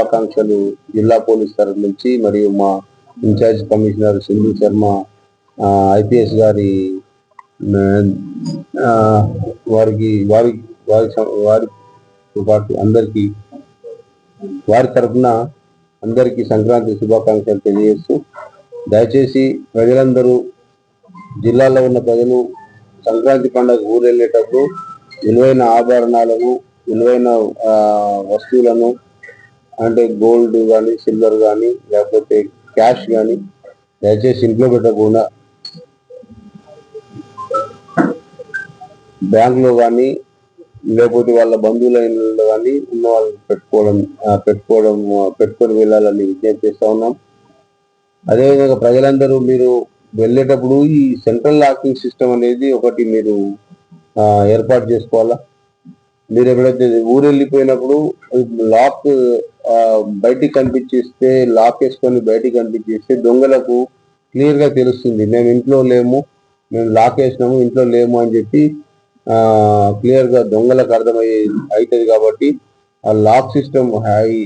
శుభాకాంక్షలు జిల్లా పోలీస్ తరఫు నుంచి మరియు మా in charge commissioner Sindhu Sharma IPS గారి వారికి వారి వారి వారితో పాటు అందరికీ వారి తరఫున అందరికీ సంక్రాంతి శుభాకాంక్షలు తెలియజేస్తూ దయచేసి ప్రజలందరూ జిల్లాలో ఉన్న ప్రజలు సంక్రాంతి పండుగ ఊరు వెళ్ళేటప్పుడు విలువైన ఆభరణాలను విలువైన వస్తువులను అంటే గోల్డ్ కానీ సిల్వర్ కానీ లేకపోతే క్యాష్ కానీ దయచేసి ఇంట్లో పెట్టకుండా బ్యాంకులో కానీ లేకపోతే వాళ్ళ బంధువుల ఇళ్ళలో కానీ ఉన్న వాళ్ళు పెట్టుకోవడం పెట్టుకోవడం పెట్టుకొని వెళ్ళాలని విజ్ఞప్తి చేస్తా ఉన్నాం. అదేవిధంగా ప్రజలందరూ మీరు వెళ్ళేటప్పుడు ఈ సెంట్రల్ లాకింగ్ సిస్టమ్ అనేది ఒకటి మీరు ఏర్పాటు చేసుకోవాలా? మీరు ఎప్పుడైతే ఊరు వెళ్ళిపోయినప్పుడు లాక్ బయటికి కనిపించేస్తే లాక్ వేసుకొని బయటికి కనిపించేస్తే దొంగలకు క్లియర్గా తెలుస్తుంది. మేము ఇంట్లో లేము మేము లాక్ వేసినాము ఇంట్లో లేము అని చెప్పి క్లియర్గా దొంగలకు అర్థమయ్యే అవుతుంది కాబట్టి ఆ లాక్ సిస్టమ్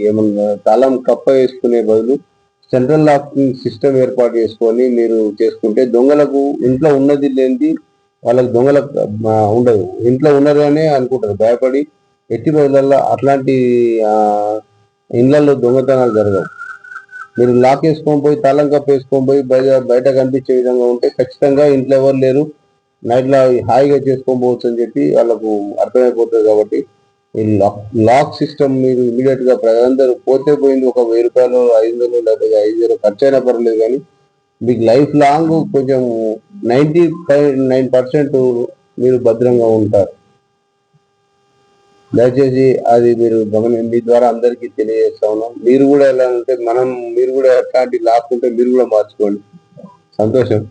ఏమన్నా తలం కప్ప వేసుకునే బదులు సెంట్రల్ లాకింగ్ సిస్టమ్ ఏర్పాటు చేసుకొని మీరు చేసుకుంటే దొంగలకు ఇంట్లో ఉన్నది లేనిది వాళ్ళకి దొంగల ఉండదు. ఇంట్లో ఉన్నారనే అనుకుంటారు. భయపడి ఎట్టి రోజులలో అట్లాంటి ఆ, ఇళ్ళలో దొంగతనాలు జరగవు. మీరు లాక్ వేసుకొని పోయి తాళం కప్పు వేసుకొని పోయి బయట బయట కనిపించే విధంగా ఉంటే ఖచ్చితంగా ఇంట్లో ఎవరు లేరు. నైట్లో హాయిగా చేసుకొని పోవచ్చు అని చెప్పి వాళ్ళకు అర్థమైపోతుంది కాబట్టి ఈ లాక్ లాక్ సిస్టమ్ మీరు ఇమీడియట్గా ప్రజలందరూ పోతే పోయింది ఒక వెయ్యి రూపాయలు ఐదు వందలు లేకపోతే ఐదు వేలు ఖర్చు అయినా పర్లేదు కానీ మీకు లైఫ్ లాంగ్ కొంచెం నైన్టీ ఫైవ్ నైన్ పర్సెంట్ మీరు భద్రంగా ఉంటారు. దయచేసి అది మీరు గమని మీ ద్వారా అందరికీ తెలియజేస్తా ఉన్నాం మీరు కూడా ఎలా ఉంటే మనం మీరు కూడా ఎట్లాంటి లాక్ ఉంటే మీరు కూడా మార్చుకోండి. సంతోషం.